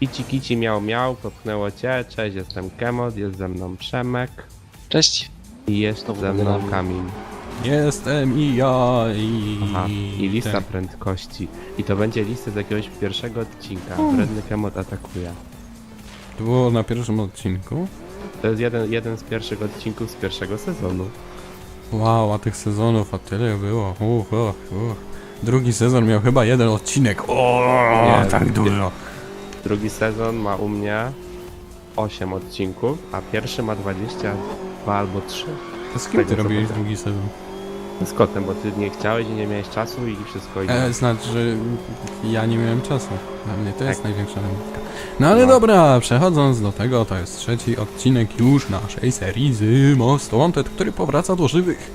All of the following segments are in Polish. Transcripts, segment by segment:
Kici kici miał miał, popchnęło cię, cześć, jestem Kemod, jest ze mną Przemek Cześć. i jest Znowu ze mną. Kamil. Jestem i ja i... Aha, i lista ten. prędkości. I to będzie lista z jakiegoś pierwszego odcinka. Hmm. Wredny Kemod atakuje. To było na pierwszym odcinku. To jest jeden, jeden z pierwszych odcinków z pierwszego sezonu. Wow, a tych sezonów, a tyle było. Uch, uch, uch. Drugi sezon miał chyba jeden odcinek. O, Nie, tak nie. dużo. Drugi sezon ma u mnie 8 odcinków, a pierwszy ma 22 albo 3. To z kim ty robiłeś drugi sezon? Z kotem, bo ty nie chciałeś i nie miałeś czasu i wszystko idzie. E, znaczy, że ja nie miałem czasu. Dla mnie to jest Tak. największa wymówka. No ale No. dobra, przechodząc do tego, to jest trzeci odcinek już naszej serii z Most Wanted, który powraca do żywych.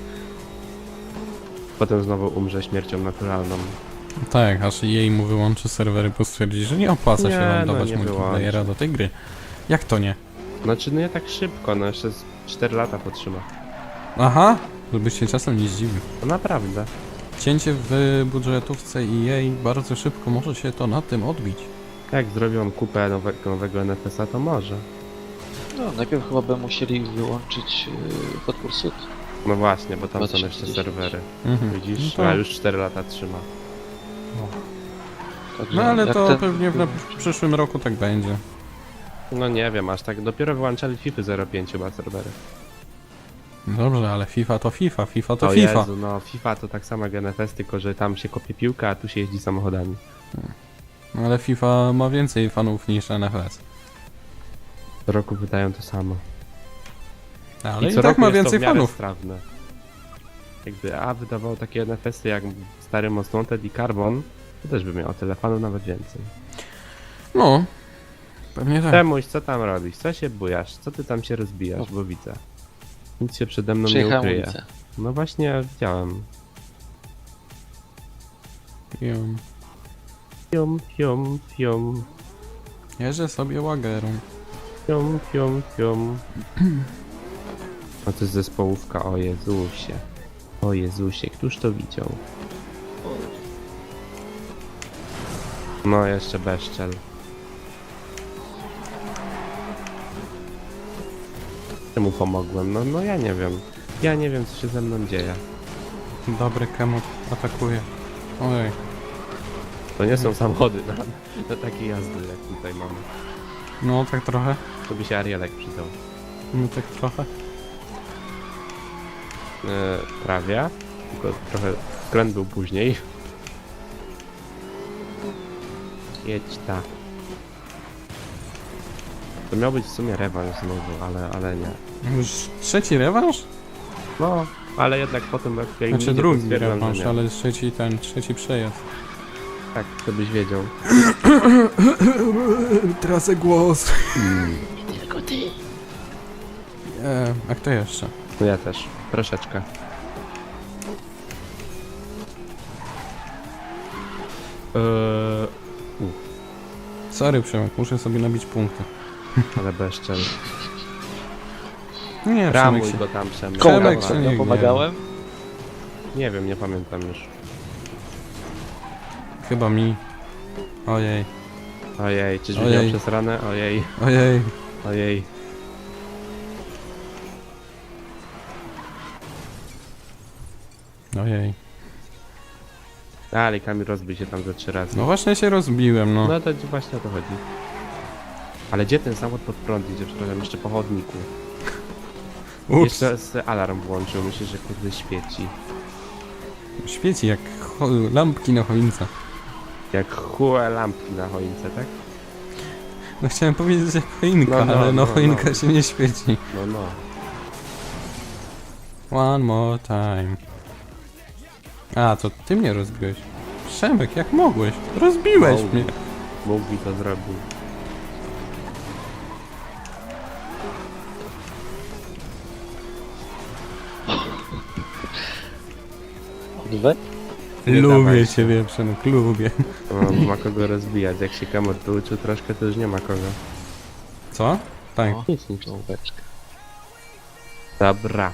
Potem znowu umrze śmiercią naturalną. Tak, aż jej mu wyłączy serwery, bo stwierdzi, że nie opłaca się Nie, no, lądować nie multiplayera wyłączy. do tej gry. Jak to nie? Znaczy, no nie tak szybko, no jeszcze z 4 lata potrzyma. Aha, żebyś się czasem nie zdziwił. No naprawdę. Cięcie w budżetówce i jej bardzo szybko może się to na tym odbić. Jak zrobią kupę nowe, nowego NFS-a, to może. No, najpierw chyba by musieli wyłączyć yy, Hot Pursuit. No właśnie, bo tam są jeszcze 2010. serwery. Mhm. Widzisz? No, A to, już 4 lata trzyma. Także no ale jak to pewnie w, na, przyszłym roku tak będzie. No nie wiem, aż tak. Dopiero wyłączali FIFA 05 chyba serwery. Dobrze, ale FIFA to FIFA, FIFA to o FIFA. Jezu, no FIFA to tak samo jak NFS, tylko że tam się kopie piłka, a tu się jeździ samochodami. No, ale FIFA ma więcej fanów niż NFS. Co roku wydają to samo. Ale i, co tak roku ma jest to więcej w miarę fanów. Strawne. Jakby A wydawał takie NFS-y jak stary Most Wanted i Carbon, to też by miał tyle fanów, nawet więcej. No, pewnie tak. Temuś, co tam robisz? Co się bujasz? Co ty tam się rozbijasz? Bo widzę. Nic się przede mną nie ukryje. ulicę. No właśnie, widziałem. Pium. Pium, pium, pium, Jeżdżę sobie łagerą. pium, pium, pium. A to jest zespołówka, o Jezusie. O Jezusie, któż to widział? No, jeszcze bezczel. Czemu pomogłem? No, no ja nie wiem. Ja nie wiem, co się ze mną dzieje. Dobry kemot atakuje. Ojej. To nie są samochody na, na takie jazdy, jak tutaj mamy. No tak trochę. To by się Arielek przydał. No tak trochę. E, prawie. Tylko trochę skręt był później. Jedź tak. To miał być w sumie rewanż znowu, ale, ale nie. Już trzeci rewanż? No, ale jednak potem jak jak Znaczy drugi rewanż, nie. ale trzeci ten, trzeci przejazd. Tak, to byś wiedział. Tracę głos. Tylko ty. E, a kto jeszcze? No ja też. Troszeczkę. Eee, Sorry Przemek, muszę sobie nabić punkty. ale bezczel. Nie, Przemek Ramuj się... go tam, Przemek. Przemek Dobra. się nie pomagałem? Nie wiem, nie pamiętam już. Chyba mi. Ojej, Ojej, czyżby Ojej. miał przez ranę? Ojej, ojej. ojej. Ojej. Ale Kamil rozbił się tam ze trzy razy. No właśnie się rozbiłem, no. No to właśnie o to chodzi. Ale gdzie ten samochód pod prąd idzie? Przepraszam, jeszcze po chodniku. Ups. Jeszcze z alarm włączył, myślę, że kurde świeci. Świeci jak cho- lampki na choince. Jak chłe lampki na choince, tak? No chciałem powiedzieć jak choinka, No, no, ale no, no, choinka no. się nie świeci. No, no. One more time. A, to ty mnie rozbiłeś. Przemek, jak mogłeś? Rozbiłeś Mógł. mnie. Mógł i to zrobił. Lubię dawaj ciebie, Przemek, lubię. No, ma kogo rozbijać. Jak się Kamot wyuczył troszkę, to już nie ma kogo. Co? Tak. O, Nic. Dobra.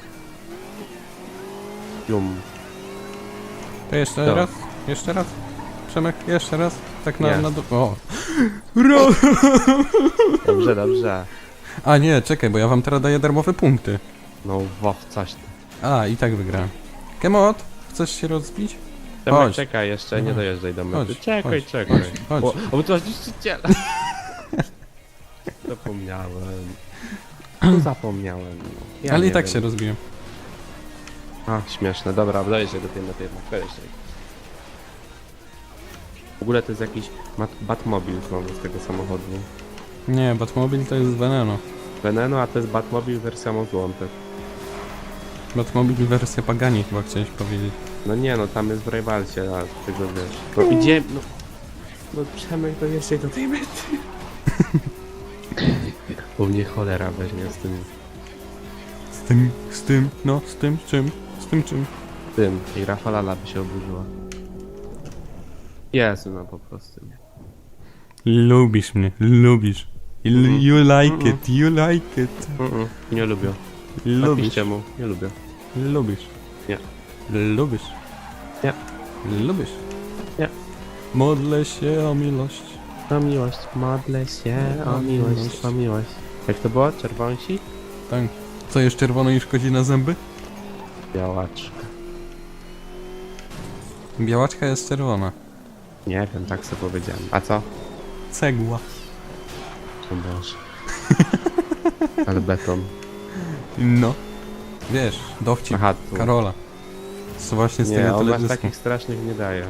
Jum. To jeszcze Dobra. raz? Jeszcze raz? Przemek, jeszcze raz? tak na, Nie. na do... O! Ro! Dobrze, dobrze. A nie, czekaj, bo ja wam teraz daję darmowe punkty. No, wow, coś ty. A, i tak wygrałem. Kemot, chcesz się rozbić? Temek, Chodź. czekaj jeszcze, nie dojeżdżaj do mety. Chodź, Czekaj, chodź, czekaj. chodź. O, o, bo to niszczyciel. Zapomniałem. Zapomniałem. no. Ja Ale i nie tak wiem. się rozbiłem. A, śmieszne. Dobra, dojeżdżaj do tej mety jednak. Dojeżdżaj. W ogóle to jest jakiś mat- Batmobil znowu z tego samochodu. Nie, Batmobil to jest Veneno. Veneno, a to jest Batmobil wersja Mozłątek. Batmobil wersja Pagani chyba chciałeś powiedzieć. No nie no, tam jest w rywalcie, a tego wiesz. No idziemy, no... No Przemek, to jeszcze do tej mety. Bo mnie cholera weźmie z tym, Z tym, z tym, no, z tym, z czym, z tym czym. tym. I Rafalala by się oburzyła. Jezu, no po prostu nie. Lubisz mnie, lubisz. You, Mhm. you like Mhm. it, you like it. Mm-mm, nie lubię. Lubisz, Napiszcie mu, nie lubię. lubisz. Nie. Lubisz. Nie. Lubisz. Nie. Modlę się o miłość. O miłość, modlę się, o miłość, o miłość. Jak to było? Czerwonsi? Tak. Co jest czerwono i szkodzi na zęby? Białaczka. Białaczka jest czerwona. Nie wiem, tak sobie powiedziałem. A co? Cegła. O Boże. Ale beton. No. Wiesz, dowcip Aha, tu. Karola. Z właśnie z Nie, tego on teledysku. takich strasznych nie daje.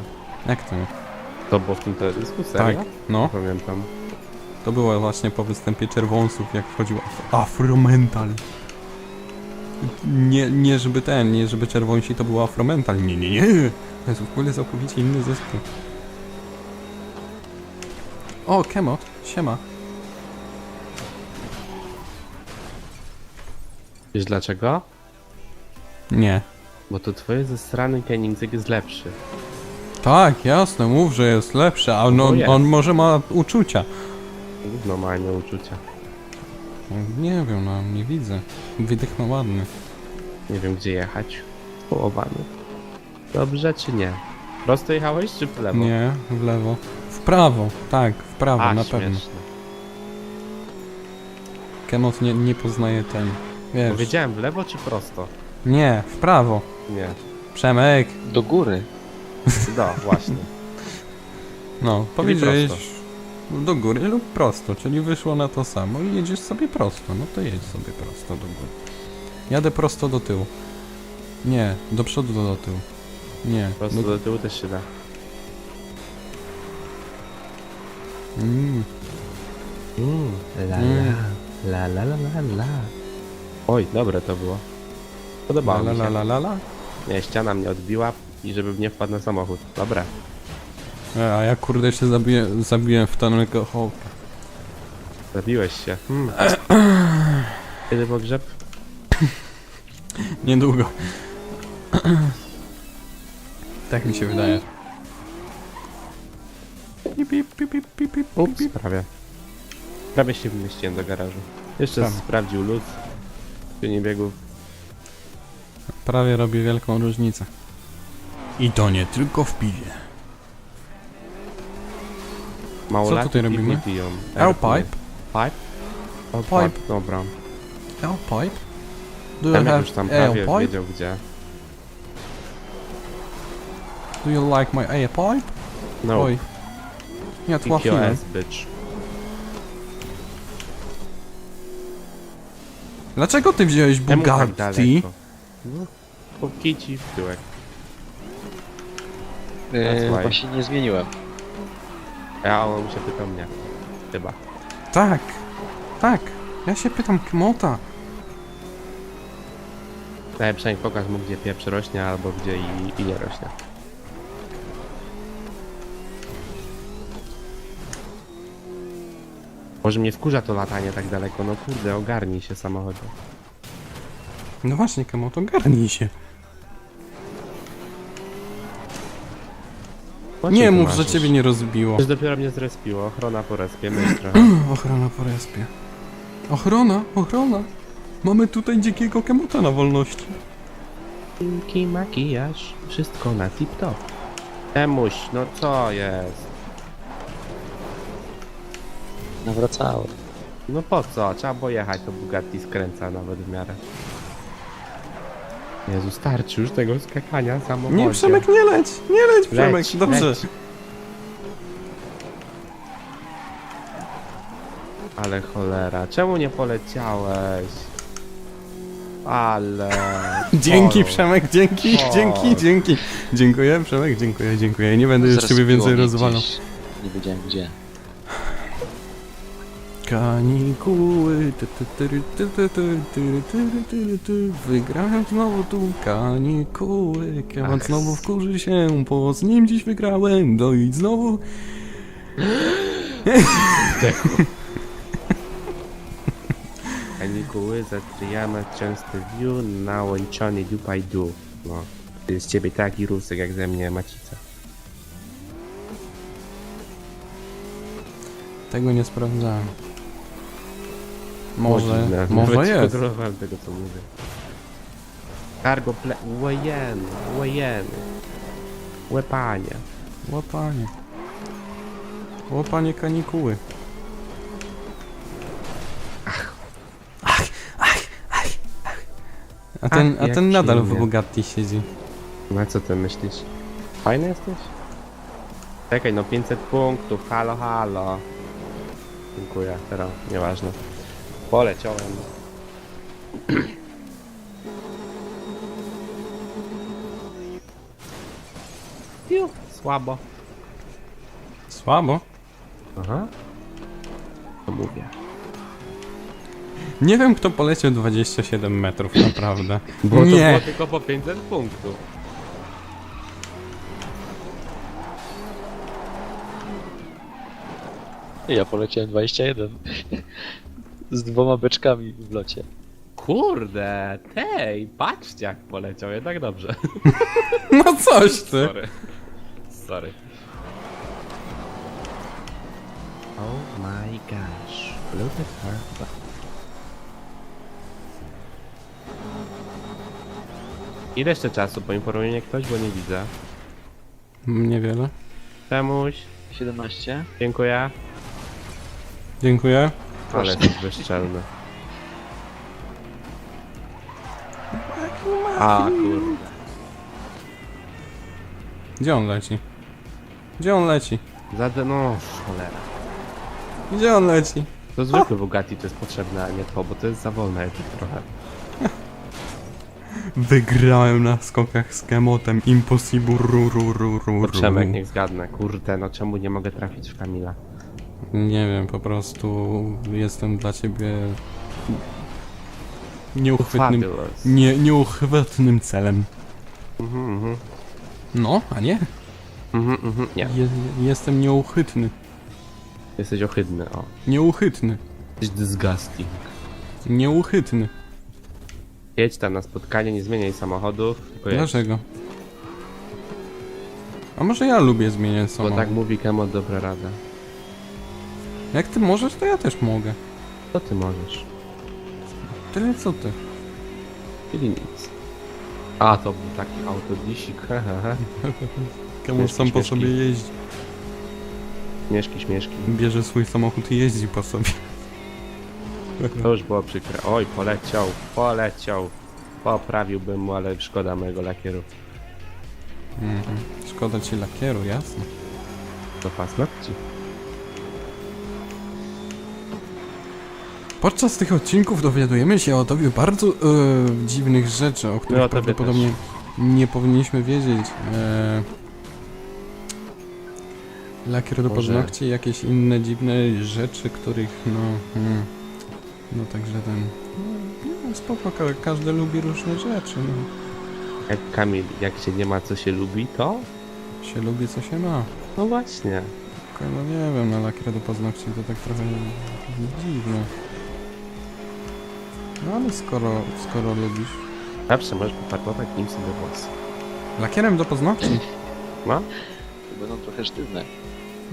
Jak to nie? To było w tym teledysku? Tak, Serio? no. Pamiętam. To było właśnie po występie czerwonsów, jak wchodził af- afromental. Nie, nie żeby ten, nie żeby czerwonsi to był afromental. Nie, nie, nie. To jest w ogóle całkowicie inny zespół. O, Kemot, siema. Wiesz dlaczego? Nie. Bo to twoje zestrany Koenigsegg jest lepszy. Tak, jasne, mów, że jest lepszy, a No no, jest. on może ma uczucia. Gówno ma, a nie uczucia. Nie wiem, no, nie widzę. Ma ładny. Nie wiem gdzie jechać. Połowany. Dobrze czy nie? Prosto jechałeś czy w lewo? Nie, w lewo. W prawo, tak, w prawo, A, na śmieszne. pewno. Kemot nie, nie poznaje ten. Wiesz. Powiedziałem w lewo czy prosto? Nie, w prawo. Nie. Przemek. Do góry. No, właśnie. No, powiedziałeś prosto. Do góry lub prosto, czyli wyszło na to samo i jedziesz sobie prosto. No to jedź sobie prosto do góry. Jadę prosto do tyłu. Nie, do przodu do, do tyłu. Nie. Prosto do... do tyłu też się da. Mm, Mm, la, Mm. la, la, la, la, la. Oj, dobre to było. Podobało la, mi się. la, la, la, la. Nie, ściana mnie odbiła i żebym nie wpadł na samochód. Dobra. E, A ja kurde się zabiję, zabiłem w tonego hołka. Zabiłeś się. Hmm. Kiedy pogrzeb? Niedługo. tak mi się wydaje. Pip, pip, pip, pip, pip, pip, Ups, pip. prawie. Prawie się wymieściłem do garażu. Jeszcze Prawie. sprawdził luz. Silnie biegów. Prawie robi wielką różnicę. I to nie tylko w piwie. Mało Co tutaj robimy? nie piją. Airpipe? Pipe? O, Pipe. pipe. Dobra. Airpipe? Do you Ten have już tam prawie airpipe? wiedział gdzie. Do you like my airpipe? No, Oj. Your trafiłem. ass, bitch. Dlaczego ty wziąłeś tak Bugatti? daleko? No, po kici w tyłek. Yy, why. właśnie nie zmieniłem. A on się pytał mnie. Chyba. Tak. Tak. Ja się pytam Kmota. Daj przynajmniej pokaż mu gdzie pieprz rośnie albo gdzie i, i nie rośnie. Może mnie wkurza to latanie tak daleko, no kurde, ogarnij się samochodzie. No właśnie, Kmot, ogarnij się. Nie mów, że ciebie nie rozbiło. Przecież dopiero mnie zrespiło, ochrona po respie, myślę. Ochrona po respie. Ochrona, ochrona. Mamy tutaj dzikiego Kemota na wolności. Pinki, makijaż, wszystko na tip-top. Emuś, no co jest? Nawracałem. No po co? Trzeba było jechać, to Bugatti skręca nawet w miarę. Jezu, starczy już tego skakania samochodzie. Nie, Przemek, nie leć! Nie leć, Przemek, Leć, dobrze. leć. Ale cholera, czemu nie poleciałeś? Ale... Dzięki. Przemek, dzięki, O. dzięki, dzięki. Dziękuję, Przemek, dziękuję, dziękuję. Nie będę już ciebie więcej mnie rozwalał. gdzieś. Nie wiedziałem gdzie. Kanikuły. Wygrałem znowu tu kanikuły. Kiełan znowu wkurzy się, bo z nim dziś wygrałem. No Dojdź znowu. Kanikuły zatryjana częsty wiu na łączanie dupaj du. No. Z ciebie taki rusek jak ze mnie macica. Tego nie sprawdzałem. Może, Dziwne. może Nawet nie jest. kontrolowałem tego co mówię. Cargo ple... Łajen, łajen. Łepanie. Łapanie. Łapanie kanikuły. A ten, Ach, a jak ten nadal w przyjemnie. Bugatti siedzi. No a co ty myślisz? Fajny jesteś? Czekaj, no 500 punktów, halo, halo. Dziękuję, teraz nieważne. Poleciałem. Piu, słabo. Słabo. Aha. To mówię. Nie wiem kto poleciał 27 metrów, naprawdę. Bo to Nie. było tylko po 500 punktów. Ja poleciałem 21. Z dwoma beczkami w locie. Kurde, tej, patrzcie jak poleciał, jednak dobrze. No coś ty. Sorry. Sorry. Oh my gosh. Look at her. Ile jeszcze czasu? Poinformuje mnie ktoś, bo nie widzę. Niewiele. Czemuś. 17? Dziękuję. Dziękuję. Ale Proszę. jesteś bezczelny. A kurde. Gdzie on leci? Gdzie on leci? Zade... no cholera. Gdzie on leci? To zwykły Bugatti to jest potrzebne, a nie to, bo to jest za wolne jednak trochę. Wygrałem na skokach z Kemotem. Impossible ru, ru, ru, ru, ru. Przemek, niech zgadnę. Kurde, no czemu nie mogę trafić w Kamila? Nie wiem, po prostu jestem dla ciebie nieuchwytnym, Fabulous. nie, nieuchwytnym celem. Mhm, mhm. No, a nie? Mhm, mhm. Nie, Je, jestem nieuchytny. jesteś ohydny, o. Nieuchytny. Jesteś disgusting. Nieuchytny. Jedź tam na spotkanie, nie zmieniaj samochodów, tylko jedź. Dlaczego? A może ja lubię zmieniać Bo samochód? tak mówi Kemo, dobra rada. Jak ty możesz, to ja też mogę. Co ty możesz? Tyle co ty. Czyli nic. A, to był taki autodisik, hehehe. Śmieszki, sam po śmieszki. sobie jeździ. Śmieszki, śmieszki. Bierze swój samochód i jeździ po sobie. To już było przykre. Oj, poleciał, poleciał. Poprawiłbym mu, ale szkoda mojego lakieru. Mhm. Szkoda ci lakieru, jasne. Do paznokci. Podczas tych odcinków dowiadujemy się o tobie bardzo e, dziwnych rzeczy, o których No, o tobie prawdopodobnie nie powinniśmy wiedzieć. E, lakier do Może- paznokci i jakieś inne dziwne rzeczy, których no... Hmm, no także ten... No, spoko, ka każdy lubi różne rzeczy, no. Jak Kamil, jak się nie ma co się lubi, to? Się lubi co się ma. No właśnie. Tylko, No nie wiem, na lakier do paznokci to tak trochę dziwne. No ale skoro, skoro lubisz... Zawsze możesz pofarbować nim sobie włosy. Lakierem do paznokci? No? To będą trochę sztywne.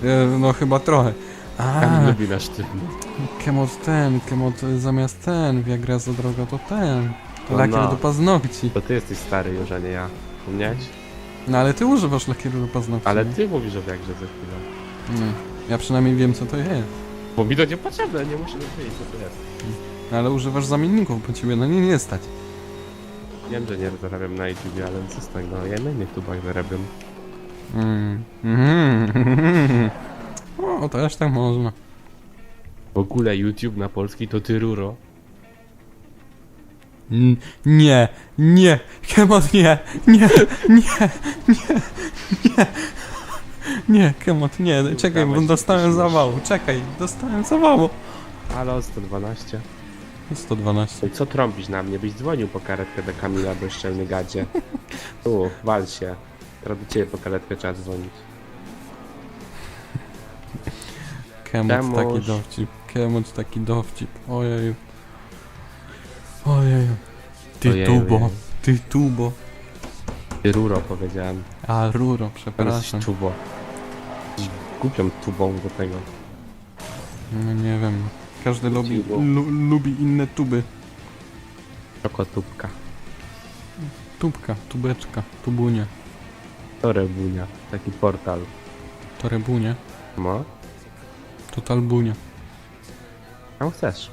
E, no chyba trochę. A, Kamil lubi na sztywno. Kemot ten, Kemot zamiast ten, Viagra za drogo to ten. To No, lakier no. do paznokci. To ty jesteś stary już, a nie ja. Wspomniałeś? No ale ty używasz lakieru do paznokci. Ale nie? ty mówisz o jakże za chwilę. Nie. Ja przynajmniej wiem co to jest. Bo mi to niepotrzebne, nie muszę wiedzieć co to jest. Ale używasz zamienników, bo ciebie na nie nie stać. Wiem, że nie zarabiam na YouTube, ale co z tego? Ja na innych tubach zarabiam. Mm. Mhm. O, też tak można. W ogóle YouTube na polski to ty ruro. N- nie, nie, Kemot nie, nie, nie, nie, nie, nie, Kemot nie, czekaj, bo dostałem zawału, czekaj, dostałem zawału. Halo, 112. 112. No i co trąbisz na mnie? Byś dzwonił po karetkę do Kamila, bezczelny gadzie. Tu, wal się. Teraz do ciebie po karetkę trzeba dzwonić. Kemot Czemuż? taki dowcip, Kemot taki dowcip, ojeju. Ojeju. Ty Ojej, tubo, ojej. ty tubo. Ty ruro powiedziałem. A, Ruro, przepraszam. jesteś tubo. Głupią tubą do tego. No nie wiem, każdy lubi, lu, lubi inne tuby. Czokotubka. Tubka, tubeczka, tubunie, Torebunia. Taki portal. torebunie, No, totalbunie. tam chcesz.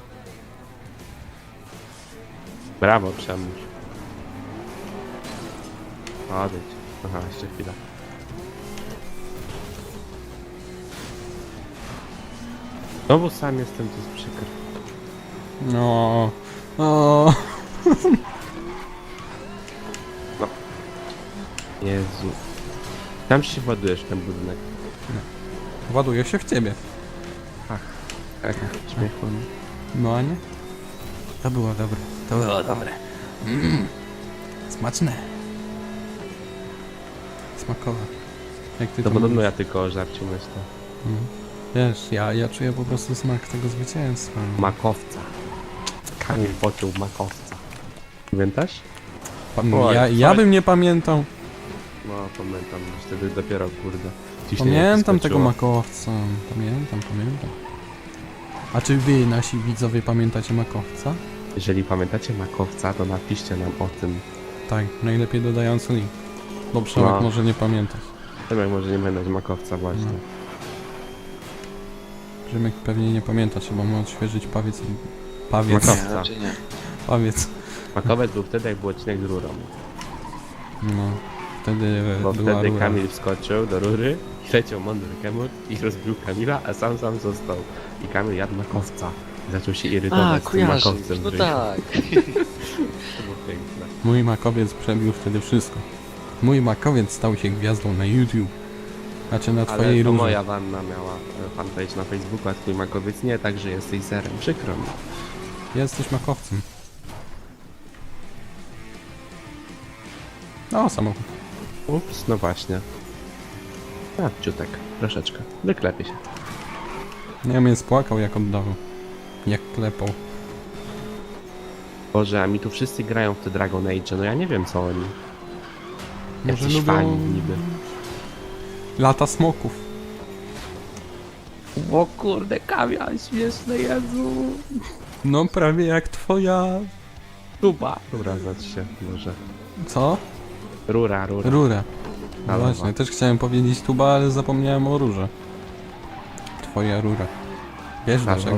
Brawo, Przemuś. Odejdź. Aha, jeszcze chwila. Znowu sam jestem, to jest przykre. No, o, Jezu. Tam się ładujesz ten budynek. ładuje się w ciebie. Tak, śmiechu. No a nie? To było dobre. To było dobre. Mm. Smaczne. Smakowe. Jak ty To to podobno mówisz? ja tylko o żarciu myślę. Mm. Wiesz, ja, ja czuję po prostu smak tego zwycięstwa. Makowca. Kamil poczuł makowca. Pamiętasz? Pan, Oj, ja, ja bym nie pamiętał. No, pamiętam. już Wtedy dopiero, kurde. ciśnienie Pamiętam tego makowca. Pamiętam, pamiętam. A czy wy, nasi widzowie, pamiętacie makowca? Jeżeli pamiętacie makowca, to napiszcie nam o tym. Tak, najlepiej dodając link. Bo Przemek No. może nie pamiętać. Przemek może nie pamiętać makowca właśnie. Przemek pewnie nie pamięta, trzeba mu odświeżyć pawiec. Pawiec. Makowca. Nie, raczej nie. Pawiec. Makowiec był wtedy, jak był odcinek z rurą. No. Wtedy Bo była wtedy rura. Kamil wskoczył do rury i leciał mądry Kemur i rozbił Kamila, a sam sam został. I Kamil jadł makowca. I zaczął się A, irytować z tym makowcem. No tak. To było piękne. Mój makowiec przebił wtedy wszystko. Mój makowiec stał się gwiazdą na YouTube. Znaczy na Ale twojej to rurze. moja wanna miała e, fanpage na Facebooku, a twój makowiec nie, także jesteś zerem. Przykro mi. Jesteś makowcem. No, samochód. Ups, no właśnie. A, ciutek, troszeczkę. Wyklepie się. Ja mnie spłakał jak oddawał. Jak klepał. Boże, a mi tu wszyscy grają w te Dragon Age, no ja nie wiem co oni. Może Jacyś lubią fani niby. Lata smoków. O kurde, kawia, śmieszne, Jezu. No prawie jak twoja... Tuba. Dobra, znaczy się, może. Co? Rura, rura. Rura. No lewo. właśnie, też chciałem powiedzieć tuba, ale zapomniałem o rurze. Twoja rura. Wiesz Ta dlaczego?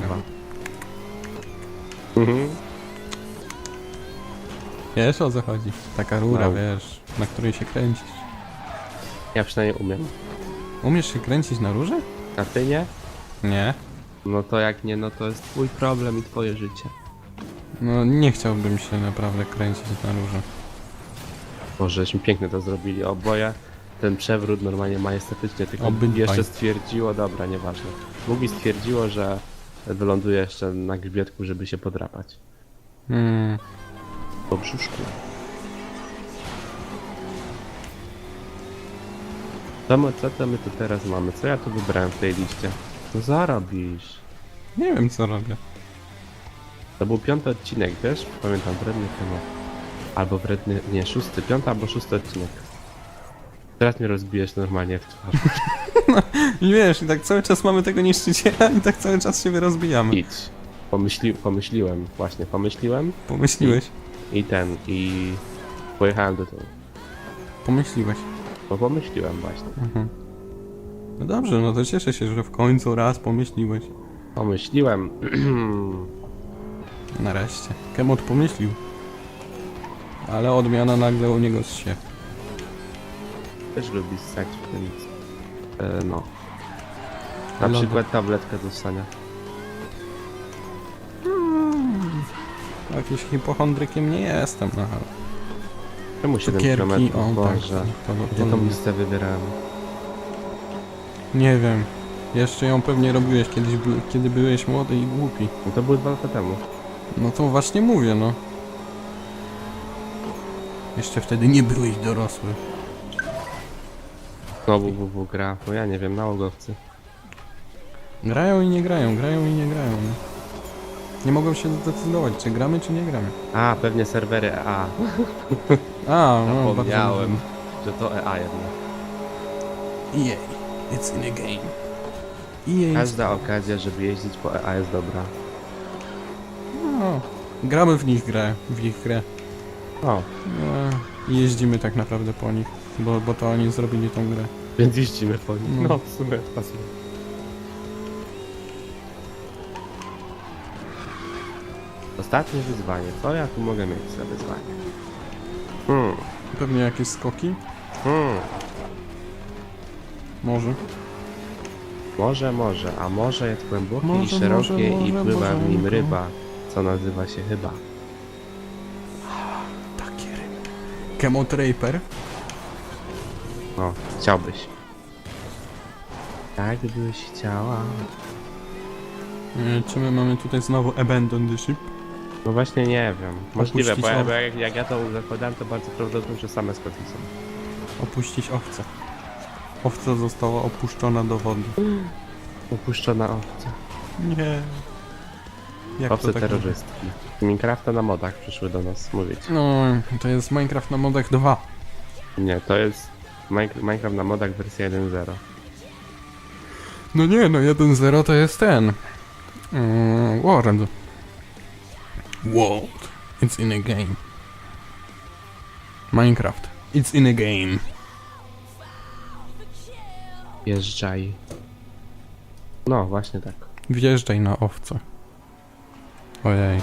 Mhm. Wiesz o co chodzi? Taka rura, No. wiesz, na której się kręcisz. Ja przynajmniej umiem. Umiesz się kręcić na rurze? A ty nie? Nie. No to jak nie, no to jest twój problem i twoje życie. No nie chciałbym się naprawdę kręcić na rurze. Boże, żeśmy pięknie to zrobili. Oboje ten przewrót normalnie majestatycznie, tylko Obydwaj. jeszcze stwierdziło, dobra, nieważne. Mugi stwierdziło, że wyląduje jeszcze na grzbietku, żeby się podrapać. Hmm. Po brzuszku. Co, my, co to my tu teraz mamy? Co ja tu wybrałem w tej liście? Co zarobisz? Nie wiem co robię. To był piąty odcinek, wiesz? Pamiętam, wredny temat. Albo wredny, nie, szósty, piąty albo szósty odcinek. Teraz mnie rozbijesz normalnie w twarz. I wiesz, i tak cały czas mamy tego niszczyciela i tak cały czas siebie rozbijamy. Idź. Pomyśli, pomyśliłem, właśnie, pomyśliłem Pomyśliłeś. i ten, i pojechałem do tyłu. Pomyśliłeś. Bo pomyśliłem właśnie. Mhm. No dobrze, no to cieszę się, że w końcu raz pomyśliłeś. Pomyśliłem. Nareszcie. Kemot pomyślił. Ale odmiana nagle u niego się. Też lubi ssać, więc... E, no. Na Lody. przykład tabletkę do ssania. Jakiś hipochondrykiem nie jestem, no ale... Czemu 7 Cukierki, km? o tak. Boże. To, to, to, listę wybierałem? nie wiem. Jeszcze ją pewnie robiłeś kiedyś, by, kiedy byłeś młody i głupi. No to były dwa lata temu. No to właśnie mówię, no. Jeszcze wtedy nie byłeś dorosły. Znowu WW gra, bo ja nie wiem, nałogowcy. Grają i nie grają, grają i nie grają. No. Nie mogą się zdecydować, czy gramy, czy nie gramy. A, pewnie serwery EA. A, no, Zapomniałem, że to EA jednak. bardzo... EA, it's in a game. EA, Każda okazja, żeby jeździć po EA jest dobra. no, gramy w nich grę, w ich grę. O, No, I jeździmy tak naprawdę po nich, bo, bo to oni zrobili tą grę. więc jeździmy po nich. No. No, w sumie pasuje. Ostatnie wyzwanie. Co ja tu mogę mieć za wyzwanie? Hmm, Pewnie jakieś skoki? hmm. Może. Może, może, a może jest głębokie Może, i szerokie może, i może, pływa w nim może. ryba, co nazywa się chyba. Takie ryby. Kemot Raper? O, chciałbyś. Tak byś chciała. E, Czy my mamy tutaj znowu Abandon the Ship? No właśnie nie wiem. Możliwe, Opuścić bo, ja, owce. bo jak, jak ja to zakładałem, to bardzo prawdopodobne, że same skoki są. Opuścić owcę. Owca została opuszczona do wody. Upuszczona owca. Nie. Jak Owce tak terrorystki. Minecrafta na modach przyszły do nas mówić. No, to jest Minecraft na modach 2. Nie, to jest Minec- Minecraft na modach wersja 1.0. No nie, no 1.0 to jest ten. Mm, World. World. It's in a game. Minecraft. It's in a game. Jeżdżaj. No, właśnie tak. Wjeżdżaj na owce. Ojej.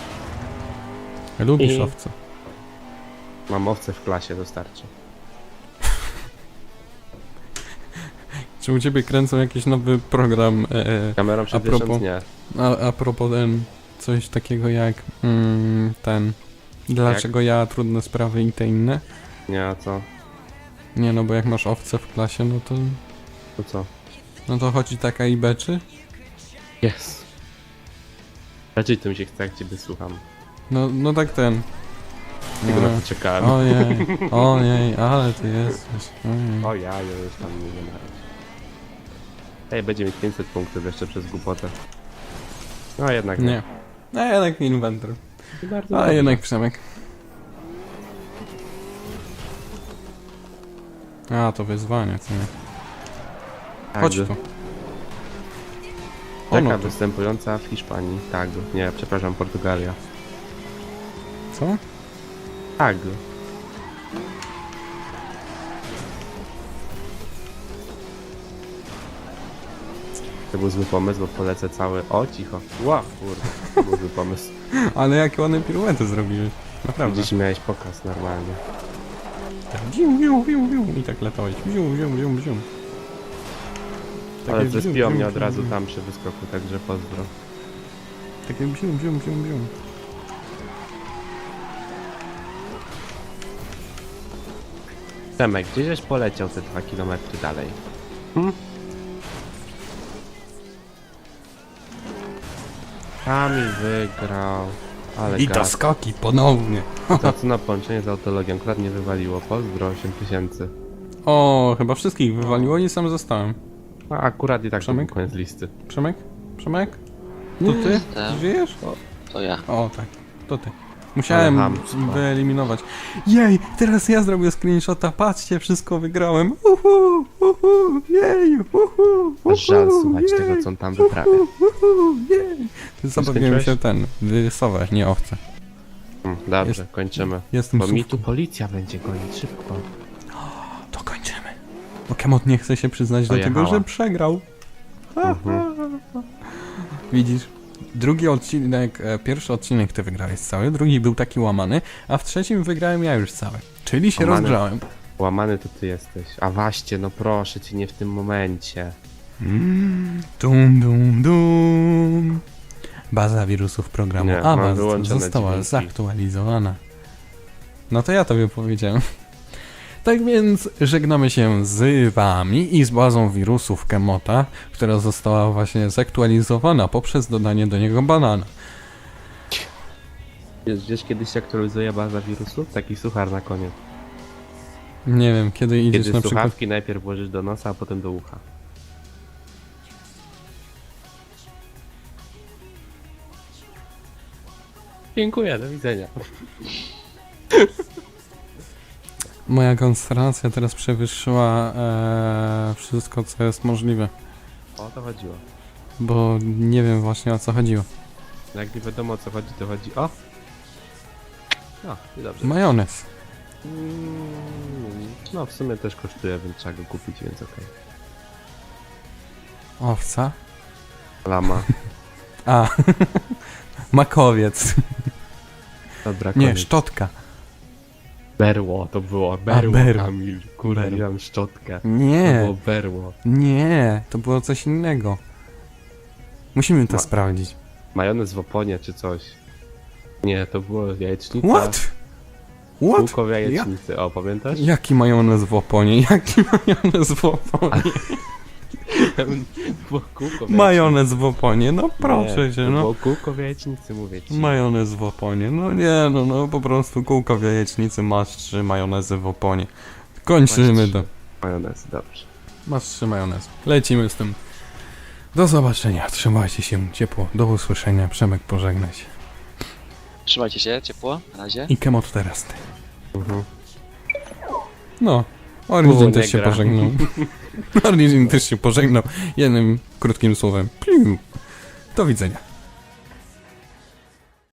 Lubisz I- owce. Mam owce w klasie, dostarczy. Czy u ciebie kręcą jakiś nowy program e, Kamerą propos- przed nie. a, a propos ten, coś takiego jak mm, ten Dlaczego ja, trudne sprawy i te inne? Nie, a co? Nie no, bo jak masz owce w klasie, no to To co? no to chodzi taka i beczy. Jest. Raczej to mi się chce, jak ciebie słucham. No, no tak ten. Tego na No, to czekałem. ojej, ojej, ale ty jesteś. Ojej. O ja, ja już tam nie wiem. Ej, będzie mieć 500 punktów jeszcze przez głupotę. No jednak Nie. A jednak inwentor. Bardzo jednak Przemek. A, to wyzwanie, co nie? Tak, Chodź tu. O, Taka no to, występująca w Hiszpanii. Tak, nie, przepraszam, Portugalia. co? Tak. To był zły pomysł, bo polecę cały... O, cicho. Ła, kurde. To był zły pomysł. Ale jakie ładne piruety zrobiłeś. Naprawdę. Dziś miałeś pokaz normalnie. Wiu, wiu, wiu, wiu. I tak latałeś. Wiu, wiu, wiu, wiu. Ale zespiło mnie od razu tam przy wyskoku, także pozdro. Takie bzium, bzium, bzium, bzium. Temek, gdzieś poleciał te dwa kilometry dalej? Hmm? Kamil wygrał. Ale I to skoki ponownie. To co na połączenie z autologiem akurat nie wywaliło. Pozdro 8000. O, chyba wszystkich wywaliło i sam zostałem. A akurat i tak to był Przemek? koniec listy. Przemek? Przemek? To ty? Jestem. Żyjesz? To ja. O, tak. To ty. Musiałem hamstwo. wyeliminować. Jej, teraz ja zrobię screenshota. Patrzcie, wszystko wygrałem. Uhu, uhu, jej, uhu, uhu, Aż żal słuchać jej, tego, co on tam wyprawia. uhu, jej. Zabawiłem się ten, wysować, nie owce. Hmm, dobrze, kończymy. Jestem Bo mi tu policja będzie gonić szybko. To kończymy. Bo Kemot nie chce się przyznać do tego, Pojechała. że przegrał. Mhm. Widzisz? Drugi odcinek, e, pierwszy odcinek ty wygrałeś cały, drugi był taki łamany, a w trzecim wygrałem ja już cały. Czyli się Łamany. rozgrzałem. Łamany to ty jesteś. A właśnie, no proszę cię, nie w tym momencie. Mm, dum, dum, dum. Baza wirusów programu Nie, mam wyłączone została dźwięki. zaktualizowana. No to ja tobie powiedziałem. Tak więc żegnamy się z wami i z bazą wirusów Kemota, która została właśnie zaktualizowana poprzez dodanie do niego banana. Wiesz, wiesz kiedy się aktualizuje baza wirusów? Taki suchar na koniec. Nie wiem, kiedy idziesz Kiedy na przykład... słuchawki najpierw włożysz do nosa, a potem do ucha. Dziękuję, do widzenia. Moja koncentracja teraz przewyższyła e, wszystko, co jest możliwe, O to chodziło. bo nie wiem właśnie o co chodziło. Jak nie wiadomo o co chodzi, to chodzi o... No, i dobrze. Majonez. Mm, No, w sumie też kosztuje, więc trzeba go kupić, więc okej. Owca. Lama. A, makowiec. Dobra, Nie, koniec. szczotka. Berło, to było. Berło, berło. Kamil. Kurde, Berło. mam szczotkę. To Nie, było berło. nie, to było coś innego. Musimy to Ma- sprawdzić. Majonez w oponie czy coś. Nie, to było jajecznica. What? What? Kółko w jajecznicy, o pamiętasz? Jaki majonez w oponie? Jaki majonez w oponie? Majonez w oponie, no proszę Nie, cię, no. było kółko w jajecznicy, mówię ci. Majonez w oponie, no nie, no, no po prostu kółko w jajecznicy, masz trzy majonezy w oponie. Kończymy to. Majonez, dobrze. Masz trzy majonez. Lecimy z tym. Do zobaczenia, trzymajcie się ciepło, do usłyszenia, Przemek pożegnaj się. Trzymajcie się, ciepło, na razie. I Kemot teraz ty. Mhm. No, Origin też się pożegnał. Origin też się pożegnał jednym krótkim słowem. Piu. Do widzenia.